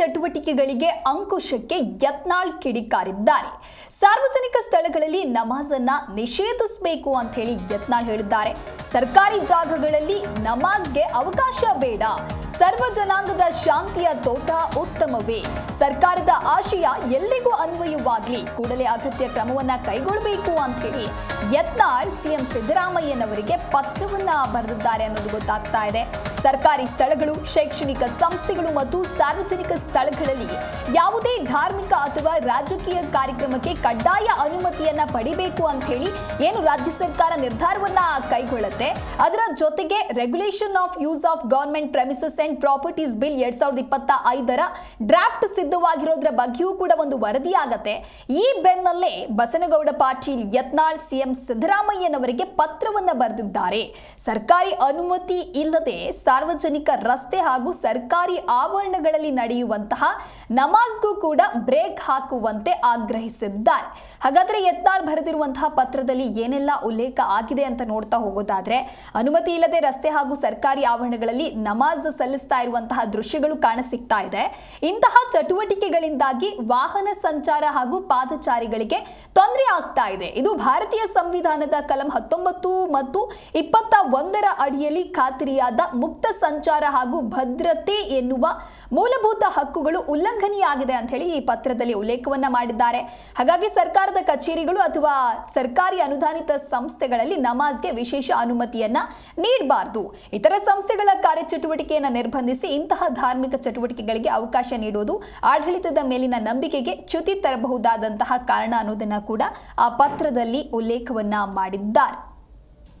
ಚಟುವಟಿಕೆಗಳಿಗೆ ಅಂಕುಶಕ್ಕೆ ಯತ್ನಾಳ್ ಕಿಡಿಕಾರಿದ್ದಾರೆ. ಸಾರ್ವಜನಿಕ ಸ್ಥಳಗಳಲ್ಲಿ ನಮಾಜನ್ನ ನಿಷೇಧಿಸಬೇಕು ಅಂತ ಹೇಳಿ ಯತ್ನಾಳ್ ಹೇಳಿದ್ದಾರೆ. ಸರ್ಕಾರಿ ಜಾಗಗಳಲ್ಲಿ ನಮಾಜ್ಗೆ ಅವಕಾಶ ಬೇಡ. ಸರ್ವ ಜನಾಂಗದ ಶಾಂತಿಯ ತೋಟ ಉತ್ತಮವೇ. ಸರ್ಕಾರದ ಆಶಯ ಎಲ್ಲಿಗೂ ಅನ್ವಯವಾಗಲಿ, ಕೂಡಲೇ ಅಗತ್ಯ ಕ್ರಮವನ್ನ ಕೈಗೊಳ್ಳಬೇಕು ಅಂತ ಹೇಳಿ ಯತ್ನಾಳ್ ಸಿಎಂ ಸಿದ್ದರಾಮಯ್ಯನವರಿಗೆ ಪತ್ರವನ್ನ ಬರೆದಿದ್ದಾರೆ ಅನ್ನೋದು ಗೊತ್ತಾಗ್ತಾ ಇದೆ. ಸರ್ಕಾರಿ ಸ್ಥಳಗಳು, ಶೈಕ್ಷಣಿಕ ಸಂಸ್ಥೆಗಳು ಮತ್ತು ಸಾರ್ವಜನಿಕ ಸ್ಥಳಗಳಲ್ಲಿ ಯಾವುದೇ ಧಾರ್ಮಿಕ ಅಥವಾ ರಾಜಕೀಯ ಕಾರ್ಯಕ್ರಮಕ್ಕೆ ಕಡ್ಡಾಯ ಅನುಮತಿಯನ್ನ ಪಡಿಬೇಕು ಅಂತ ಹೇಳಿ ಏನು ರಾಜ್ಯ ಸರ್ಕಾರ ನಿರ್ಧಾರವನ್ನ ಕೈಗೊಳ್ಳುತ್ತೆ? ಅದರ ಜೊತೆಗೆ regulation of use of government premises and properties bill ಎರಡ್ ಸಾವಿರದ ಇಪ್ಪತ್ತ ಐದರ ಡ್ರಾಫ್ಟ್ ಸಿದ್ಧವಾಗಿರೋದ್ರ ಬಗ್ಗೆಯೂ ಕೂಡ ಒಂದು ವರದಿಯಾಗತ್ತೆ. ಈ ಬೆನ್ನಲ್ಲೇ ಬಸನಗೌಡ ಪಾಟೀಲ್ ಯತ್ನಾಳ್ ಸಿಎಂ ಸಿದ್ದರಾಮಯ್ಯನವರಿಗೆ ಪತ್ರವನ್ನ ಬರೆದಿದ್ದಾರೆ. ಸರ್ಕಾರಿ ಅನುಮತಿ ಇಲ್ಲದೆ ಸಾರ್ವಜನಿಕ ರಸ್ತೆ ಹಾಗೂ ಸರ್ಕಾರಿ ಆವರಣಗಳಲ್ಲಿ ನಡೆಯುವಂತಹ ನಮಾಜ್ಗೂ ಕೂಡ ಬ್ರೇಕ್ ಹಾಕುವಂತೆ ಆಗ್ರಹಿಸಿದ್ದಾರೆ. ಹಾಗಾದ್ರೆ ಯತ್ನಾಳ್ ಬರೆದಿರುವಂತಹ ಪತ್ರದಲ್ಲಿ ಏನೆಲ್ಲ ಉಲ್ಲೇಖ ಆಗಿದೆ ಅಂತ ನೋಡ್ತಾ ಹೋಗೋದಾದ್ರೆ, ಅನುಮತಿ ಇಲ್ಲದೆ ರಸ್ತೆ ಹಾಗೂ ಸರ್ಕಾರಿ ಆವರಣಗಳಲ್ಲಿ ನಮಾಜ್ ಸಲ್ಲಿಸ್ತಾ ಇರುವಂತಹ ದೃಶ್ಯಗಳು ಕಾಣಸಿಗ್ತಾ ಇದೆ. ಇಂತಹ ಚಟುವಟಿಕೆಗಳಿಂದಾಗಿ ವಾಹನ ಸಂಚಾರ ಹಾಗೂ ಪಾದಚಾರಿಗಳಿಗೆ ತೊಂದರೆ ಆಗ್ತಾ ಇದೆ. ಇದು ಭಾರತೀಯ ಸಂವಿಧಾನದ ಕಲಂ ಹತ್ತೊಂಬತ್ತು ಮತ್ತು ಇಪ್ಪತ್ತ ಒಂದರ ಅಡಿಯಲ್ಲಿ ಖಾತ್ರಿಯಾದ ಮುಕ್ತ ಸಂಚಾರ ಹಾಗೂ ಭದ್ರತೆ ಎನ್ನುವ ಮೂಲಭೂತ ಹಕ್ಕುಗಳು ಉಲ್ಲಂಘನೆಯಾಗಿದೆ ಅಂತ ಹೇಳಿ ಈ ಪತ್ರದಲ್ಲಿ ಉಲ್ಲೇಖವನ್ನ ಮಾಡಿದ್ದಾರೆ. ಹಾಗಾಗಿ ಸರ್ಕಾರದ ಕಚೇರಿಗಳು ಅಥವಾ ಸರ್ಕಾರಿ ಅನುದಾನಿತ ಸಂಸ್ಥೆಗಳಲ್ಲಿ ನಮಾಜ್ಗೆ ವಿಶೇಷ ಅನುಮತಿಯನ್ನ ನೀಡಬಾರದು. ಇತರ ಸಂಸ್ಥೆಗಳ ಕಾರ್ಯಚಟುವಟಿಕೆಯನ್ನು ನಿರ್ಬಂಧಿಸಿ ಇಂತಹ ಧಾರ್ಮಿಕ ಚಟುವಟಿಕೆಗಳಿಗೆ ಅವಕಾಶ ನೀಡುವುದು ಆಡಳಿತದ ಮೇಲಿನ ನಂಬಿಕೆಗೆ ಚ್ಯುತಿ ತರಬಹುದಾದಂತಹ ಕಾರಣ ಅನ್ನೋದನ್ನು ಕೂಡ ಆ ಪತ್ರದಲ್ಲಿ ಉಲ್ಲೇಖವನ್ನ ಮಾಡಿದ್ದಾರೆ.